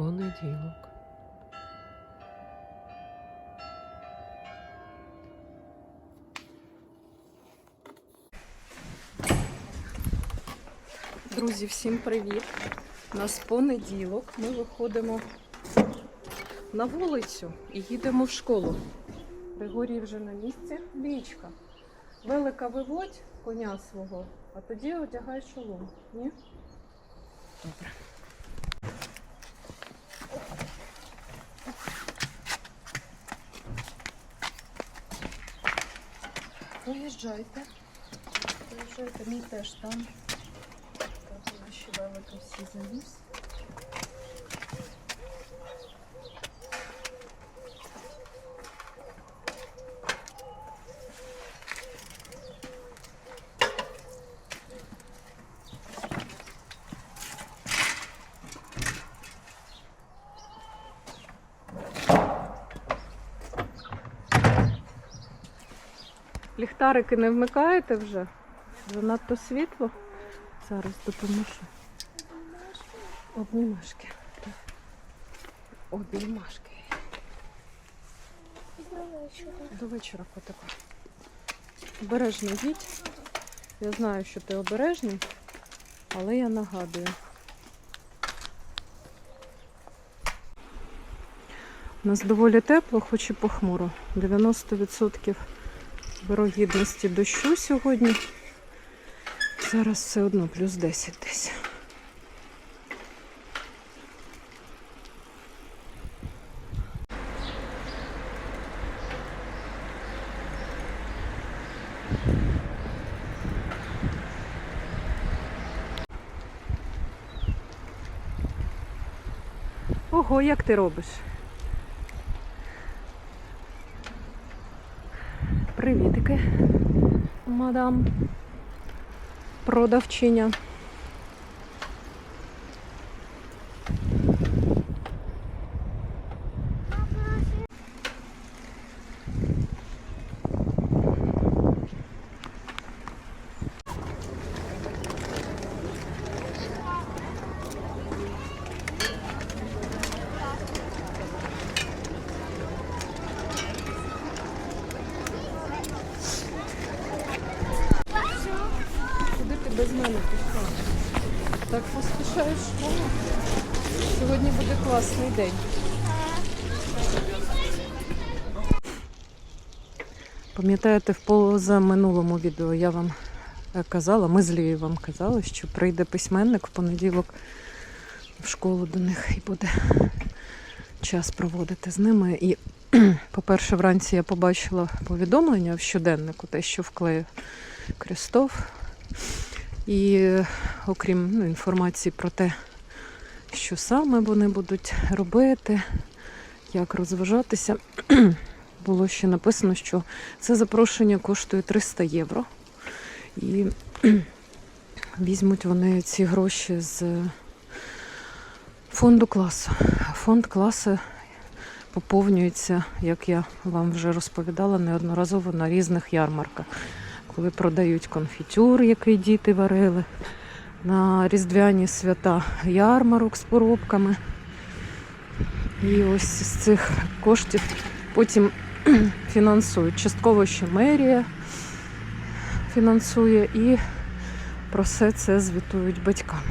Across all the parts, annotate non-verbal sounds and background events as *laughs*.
Понеділок. Друзі, всім привіт! У нас понеділок. Ми виходимо на вулицю і їдемо в школу. Григорій вже на місці. Лічка. Велика виводь коня свого, а тоді одягай шолом. Ні? Добре. Виїжджайте. Виїжджайте, мій теж там. Так, наші велики всі завіз. Ліхтарики не вмикаєте вже? Занадто світло. Зараз допоможу. Обнімашки. Обнімашки. До вечора котику. Обережно їдь. Я знаю, що ти обережний, але я нагадую. У нас доволі тепло, хоч і похмуро. 90% вирогідності дощу сьогодні. Зараз все одно плюс 10 десь. Ого, як ти робиш? Мадам. Продавчиня. Куди ти без мене пішла? Так поспішаєш в школу. Сьогодні буде класний день. Пам'ятаєте, в позаминулому відео я вам е, казала, ми з Лією вам казали, що прийде письменник в понеділок в школу до них і буде час проводити з ними. І, *clears throat* по-перше, вранці я побачила повідомлення в щоденнику, те, що вклеїв Крістов. І е, окрім ну, інформації про те, що саме вони будуть робити, як розважатися, *clears throat* було ще написано, що це запрошення коштує 300 євро. І *clears throat* візьмуть вони ці гроші з фонду класу. Фонд класу поповнюється, як я вам вже розповідала, неодноразово на різних ярмарках коли продають конфітюр, який діти варили, на різдвяні свята ярмарок з поробками. І ось з цих коштів потім *clears throat* фінансують. Частково ще мерія фінансує і про все це звітують батькам.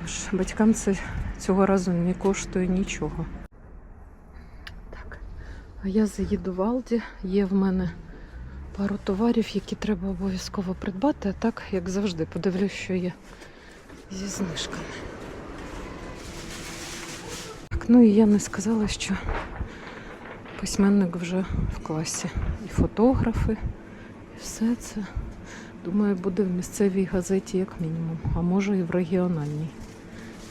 Тож батькам це цього разу не коштує нічого. Так, а я заїду в Алді. Є в мене пару товарів, які треба обов'язково придбати, а так, як завжди, подивлюсь, що є зі знижками. Так, ну і я не сказала, що письменник вже в класі. І фотографи, і все це. Думаю, буде в місцевій газеті як мінімум, а може і в регіональній.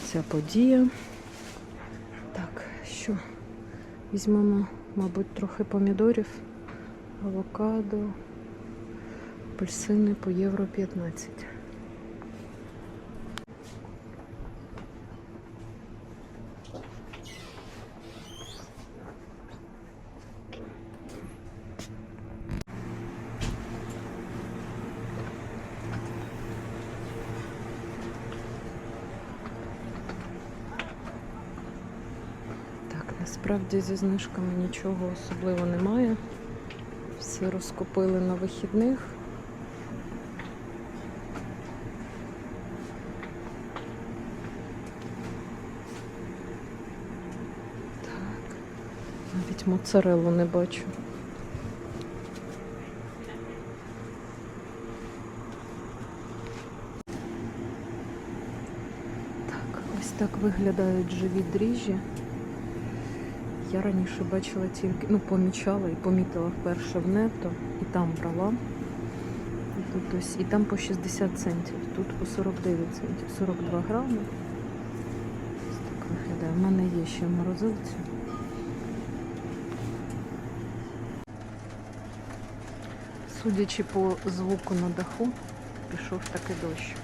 Ця подія. Так, що? Візьмемо, мабуть, трохи помідорів авокадо, апельсини по євро 15. Насправді зі знижками нічого особливо немає. Все розкупили на вихідних. Так. Навіть моцареллу не бачу. Так, ось так виглядають живі дріжджі. Я раніше бачила тільки, ну, помічала і помітила вперше в нето, і там брала. І тут ось, і там по 60 центів, тут по 49 центів, 42 грами. Ось так виглядає. У мене є ще в морозилці. Судячи по звуку на даху, пішов таки дощ.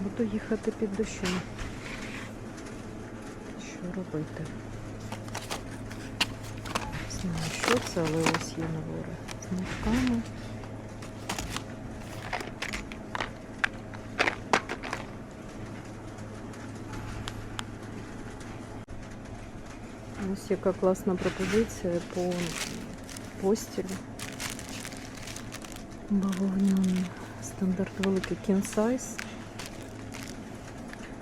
Буду їхати під дощем. Що робити? Знаю, що це, але ось є набори з нитками. Ось яка класна пропозиція по постілі. Бавовняний стандарт великий size.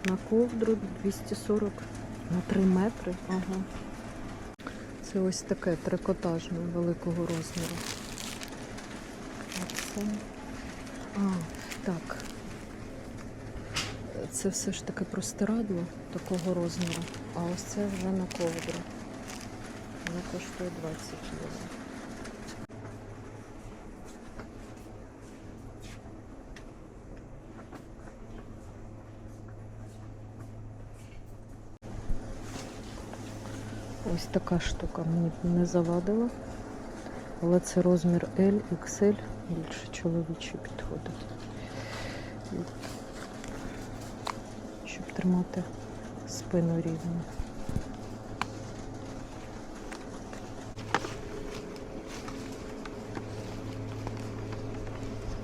На ковдру 240 на 3 метри. Ага. Це ось таке трикотажне великого розміру. Це... А, так. Це все ж таки простирадло такого розміру, а ось це вже на ковдру. Воно коштує 20 євро. Ось така штука мені не завадила. Але це розмір L, XL, більше чоловічий підходить. Щоб тримати спину рівно.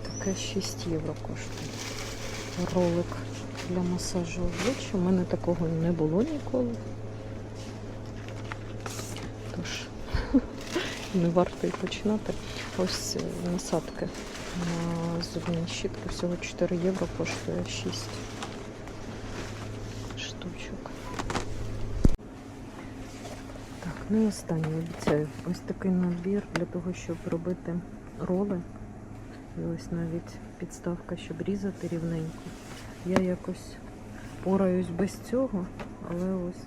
Таке 6 євро коштує. Ролик для масажу обличчя. У мене такого не було ніколи. Тож не варто і починати. Ось е, насадки на зубні щітки. Всього 4 євро коштує 6 штучок. Так, ну і останнє обіцяю. Ось такий набір для того, щоб робити роли. І ось навіть підставка, щоб різати рівненько. Я якось пораюсь без цього, але ось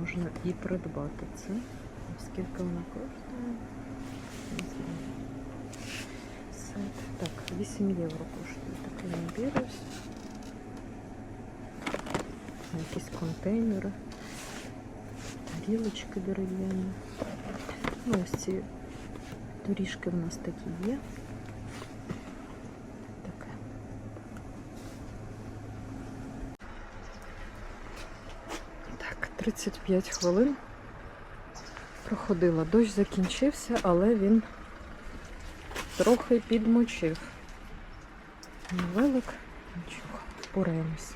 можна і придбати це. Скільки вона коштує? Не знаю. Сет. Так, 8 євро коштує такий набір ось. Якісь контейнери, тарілочки дерев'яні. Ну, ось ці доріжки в нас такі є. Таке. Так, 35 хвилин Проходила. Дощ закінчився, але він трохи підмочив. Невелик, нічого, впораємось.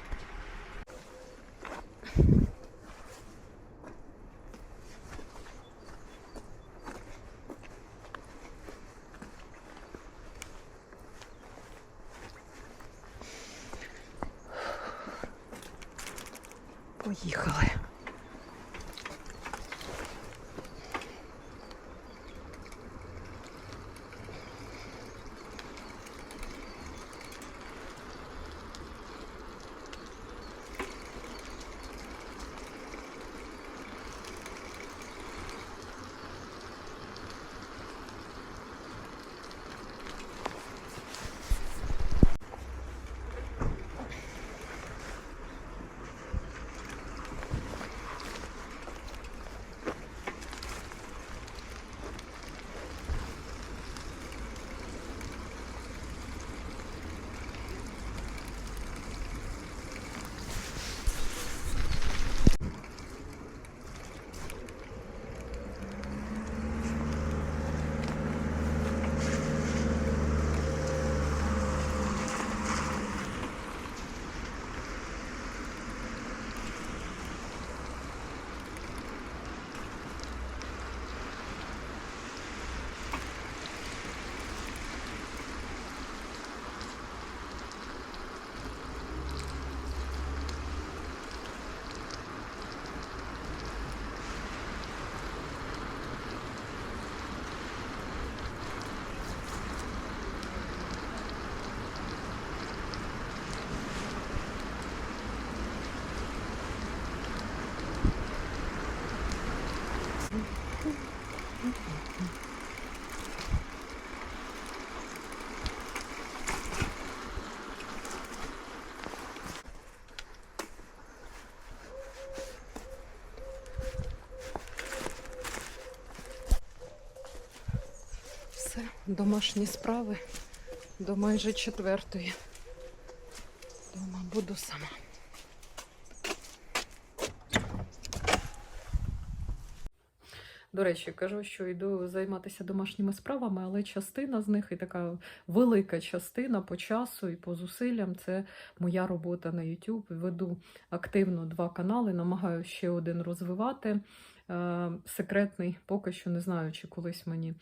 Домашні справи до майже четвертої. Дома буду сама. До речі, кажу, що йду займатися домашніми справами, але частина з них і така велика частина по часу і по зусиллям це моя робота на YouTube. Веду активно два канали, намагаюся ще один розвивати. Е, Секретний, поки що не знаю, чи колись мені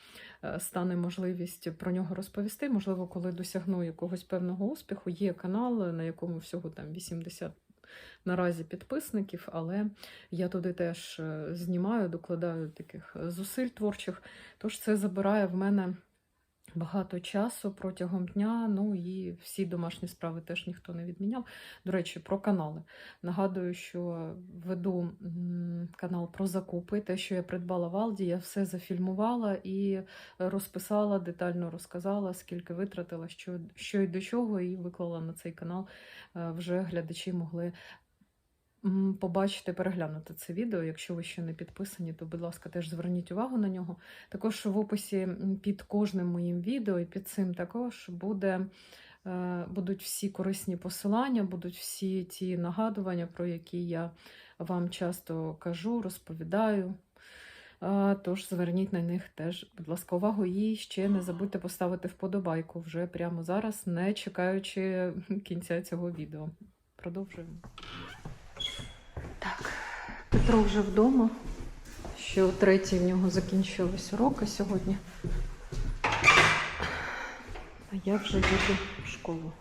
е, стане можливість про нього розповісти. Можливо, коли досягну якогось певного успіху, є канал, на якому всього там 80 наразі підписників, але я туди теж е, знімаю, докладаю таких зусиль творчих. Тож це забирає в мене багато часу протягом дня. Ну і всі домашні справи теж ніхто не відміняв. До речі, про канали. Нагадую, що веду канал про закупи. Те, що я придбала в Алді, я все зафільмувала і розписала, детально розказала, скільки витратила, що, що і до чого, і виклала на цей канал. Е, Вже глядачі могли побачити, переглянути це відео. Якщо ви ще не підписані, то, будь ласка, теж зверніть увагу на нього. Також в описі під кожним моїм відео і під цим також буде. е, Будуть всі корисні посилання, будуть всі ті нагадування, про які я вам часто кажу, розповідаю. Е, Тож зверніть на них теж, будь ласка, увагу. І ще не забудьте поставити вподобайку вже прямо зараз, не чекаючи кінця цього відео. Продовжуємо. Петро вже вдома. що третій в нього закінчились уроки сьогодні. А я вже їду в школу.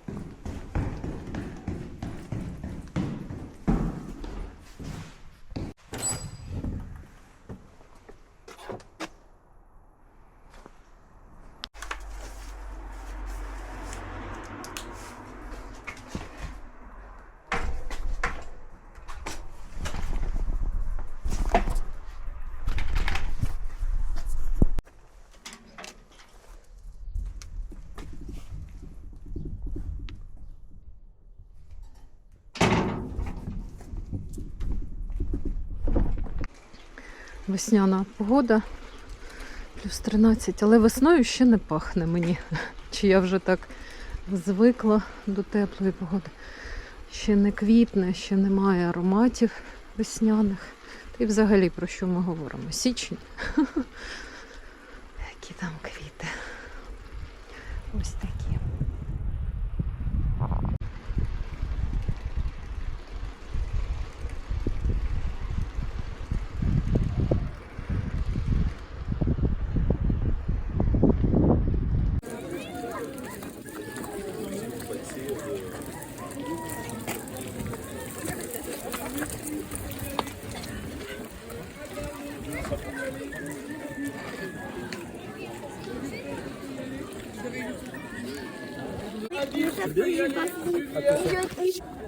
Весняна погода, плюс 13, але весною ще не пахне мені. *laughs* Чи я вже так звикла до теплої погоди. Ще не квітне, ще немає ароматів весняних. Й взагалі про що ми говоримо? Січень. *laughs* Які там квіти. Ось такі.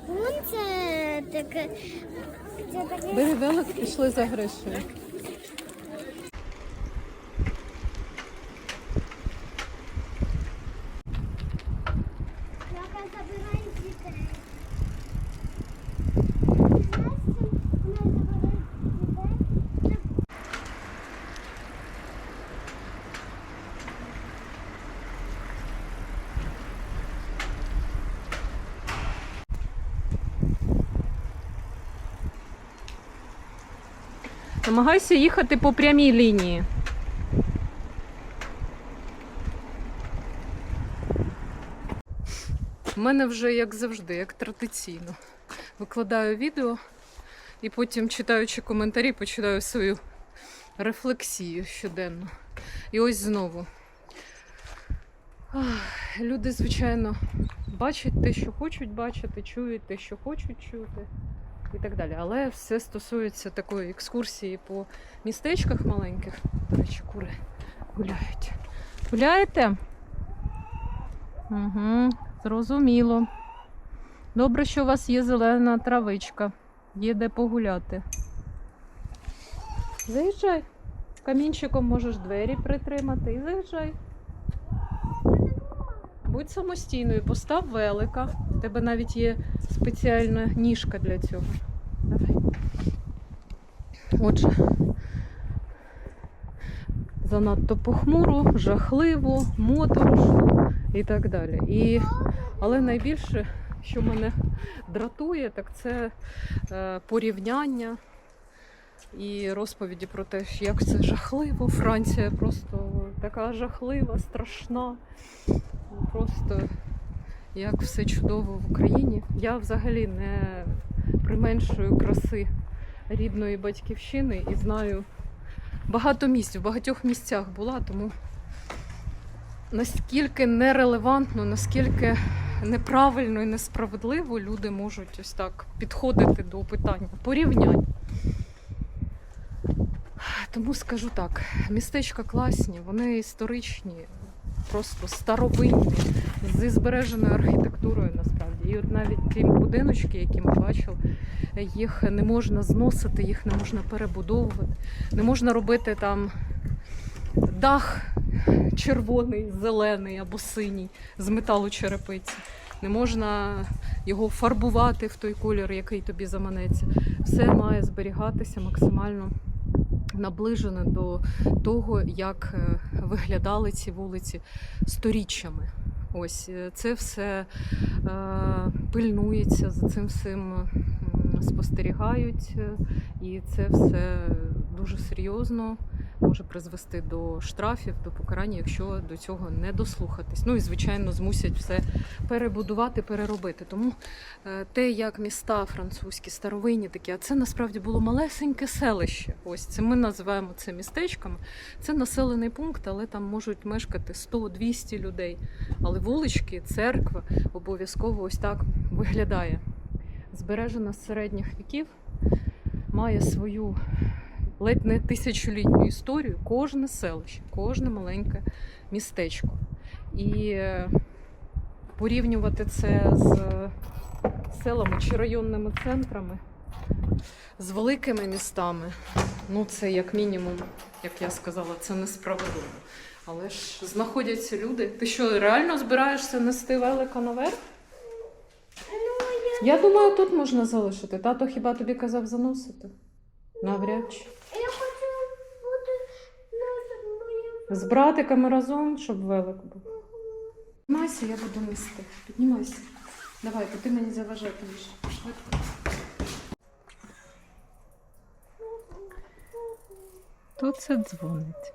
Вон це таке. Бери пішли за Гришею. Намагайся їхати по прямій лінії. У мене вже як завжди, як традиційно. Викладаю відео і потім, читаючи коментарі, починаю свою рефлексію щоденно. І ось знову. Люди, звичайно, бачать те, що хочуть бачити, чують те, що хочуть чути і так далі. Але все стосується такої екскурсії по містечках маленьких. До речі, кури гуляють. Гуляєте? Угу, зрозуміло. Добре, що у вас є зелена травичка. Є де погуляти. Заїжджай. Камінчиком можеш двері притримати і заїжджай. Будь самостійною, постав велика. Тебе навіть є спеціальна ніжка для цього. Давай. Отже, занадто похмуро, жахливо, моторошно і так далі. І, але найбільше, що мене дратує, так це е, порівняння і розповіді про те, як це жахливо. Франція просто така жахлива, страшна. Просто як все чудово в Україні. Я взагалі не применшую краси рідної батьківщини і знаю багато місць, в багатьох місцях була, тому наскільки нерелевантно, наскільки неправильно і несправедливо люди можуть ось так підходити до питання порівнянь. Тому скажу так: містечка класні, вони історичні, просто старовинні, зі збереженою архітектурою насправді. І от навіть ті будиночки, які ми бачили, їх не можна зносити, їх не можна перебудовувати, не можна робити там дах червоний, зелений або синій з металу черепиці. Не можна його фарбувати в той колір, який тобі заманеться. Все має зберігатися максимально наближене до того, як е, виглядали ці вулиці сторіччями. Ось е, це все е, пильнується, за цим всім спостерігають, е, і це все дуже серйозно може призвести до штрафів, до покарання, якщо до цього не дослухатись. Ну і звичайно змусять все перебудувати, переробити. Тому е, те, як міста французькі, старовинні такі, а це насправді було малесеньке селище. Ось це ми називаємо це містечками. Це населений пункт, але там можуть мешкати 100-200 людей. Але вулички, церква обов'язково ось так виглядає. Збережена з середніх віків, має свою ледь не тисячолітню історію, кожне селище, кожне маленьке містечко. І е, порівнювати це з селами чи районними центрами, з великими містами, ну це як мінімум, як я сказала, це несправедливо. Але ж знаходяться люди. Ти що, реально збираєшся нести велика наверх? Я думаю, тут можна залишити. Тато хіба тобі казав заносити? Навряд чи. Я хочу бути на моєму. З братиками разом, щоб велик був. Піднімайся, я буду нести. Піднімайся. Давай, бо ти мені заважатимеш. Швидко. Хто це дзвонить?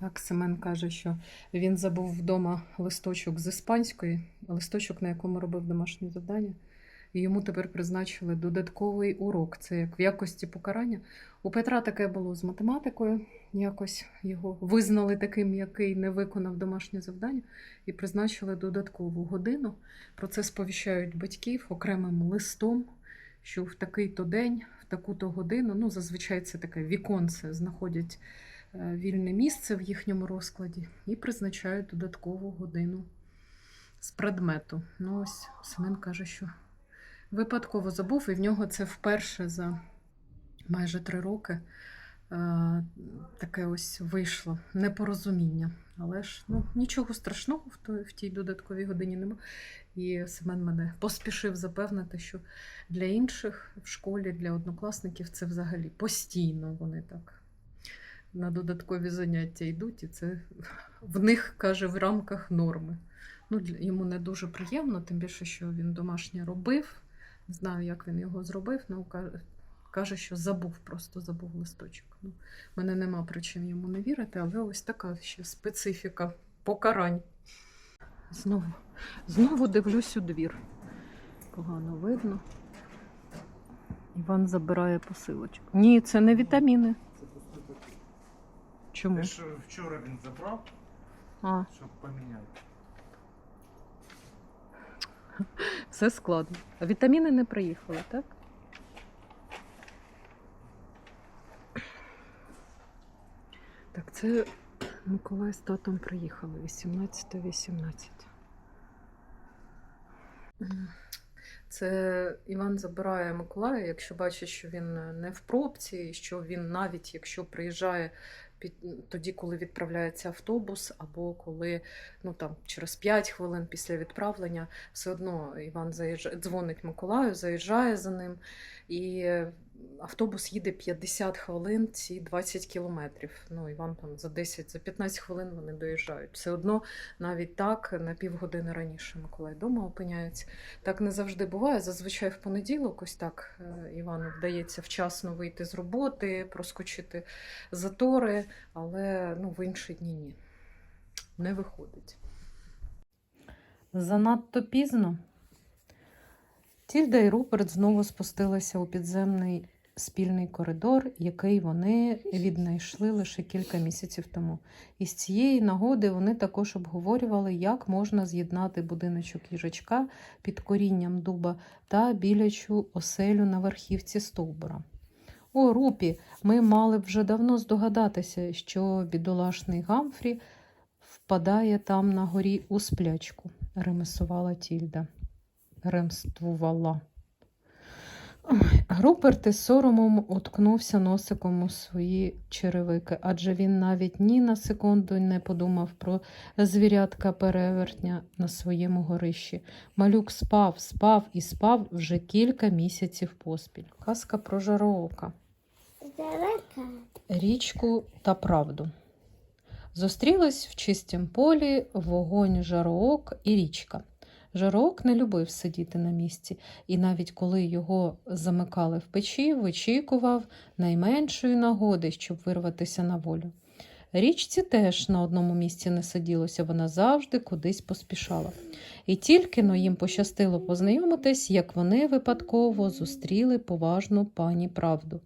Так, Семен каже, що він забув вдома листочок з іспанської, листочок, на якому робив домашнє завдання. І йому тепер призначили додатковий урок. Це як в якості покарання. У Петра таке було з математикою. Якось його визнали таким, який не виконав домашнє завдання, і призначили додаткову годину. Про це сповіщають батьків окремим листом, що в такий-то день, в таку-то годину, ну зазвичай це таке віконце, знаходять е, вільне місце в їхньому розкладі і призначають додаткову годину з предмету. Ну ось Семен каже, що випадково забув, і в нього це вперше за майже три роки е, таке ось вийшло непорозуміння. Але ж ну, нічого страшного в, той, в тій додатковій годині нема. І Семен мене поспішив запевнити, що для інших в школі, для однокласників це взагалі постійно вони так на додаткові заняття йдуть, і це в них каже в рамках норми. Ну, йому не дуже приємно, тим більше, що він домашнє робив. Не знаю, як він його зробив, ну каже, що забув, просто забув листочок. Ну, мене нема причин йому не вірити, але ось така ще специфіка покарань. Знову, знову дивлюсь у двір. Погано видно. Іван забирає посилочку. Ні, це не вітаміни. Чому? Те, що вчора він забрав, А, щоб поміняти. Все складно. А вітаміни не приїхали, так? Так, це Миколай з татом приїхали 18-18. Це Іван забирає Миколая, якщо бачить, що він не в пробці, і що він навіть якщо приїжджає під тоді, коли відправляється автобус, або коли ну там через 5 хвилин після відправлення, все одно Іван заїжджає, дзвонить Миколаю, заїжджає за ним і автобус їде 50 хвилин, ці 20 кілометрів. Ну, і вам там за 10, за 15 хвилин вони доїжджають. Все одно навіть так на півгодини раніше Миколай вдома опиняється. Так не завжди буває. Зазвичай в понеділок, ось так е, Івану вдається вчасно вийти з роботи, проскочити затори, але ну, в інші дні ні. Не виходить. Занадто пізно. Тільда і Руперт знову спустилися у підземний спільний коридор, який вони віднайшли лише кілька місяців тому. І з цієї нагоди вони також обговорювали, як можна з'єднати будиночок їжачка під корінням дуба та білячу оселю на верхівці стовбура. О, Рупі, ми мали б вже давно здогадатися, що бідолашний Гамфрі впадає там на горі у сплячку, ремесувала Тільда. Ремствувала. Ой, Руперт із соромом уткнувся носиком у свої черевики, адже він навіть ні на секунду не подумав про звірятка перевертня на своєму горищі. Малюк спав, спав і спав вже кілька місяців поспіль. Казка про жароока річку та правду. Зустрілись в чистім полі вогонь жароок і річка. Жароок не любив сидіти на місці, і навіть коли його замикали в печі, вичікував найменшої нагоди, щоб вирватися на волю. Річці теж на одному місці не сиділося, вона завжди кудись поспішала. І тільки но їм пощастило познайомитись, як вони випадково зустріли поважну пані правду.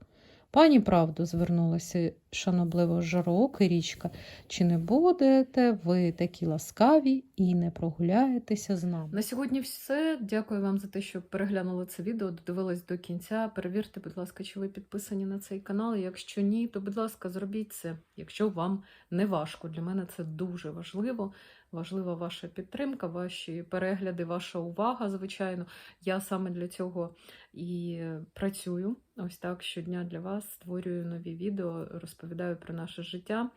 Пані правду, звернулася шанобливо жарок і річка. Чи не будете ви такі ласкаві і не прогуляєтеся з нами? На сьогодні все. Дякую вам за те, що переглянули це відео, додивились до кінця. Перевірте, будь ласка, чи ви підписані на цей канал. Якщо ні, то будь ласка, зробіть це, якщо вам не важко. Для мене це дуже важливо. Важлива ваша підтримка, ваші перегляди, ваша увага, звичайно. Я саме для цього і працюю. Ось так щодня для вас створюю нові відео, розповідаю про наше життя.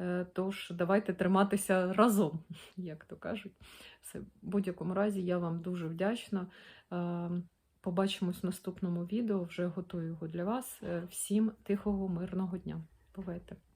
Е, Тож давайте триматися разом, *laughs* як то кажуть. Все, в будь-якому разі я вам дуже вдячна. Е, Побачимось в наступному відео. Вже готую його для вас. Е, Всім тихого, мирного дня. Бувайте!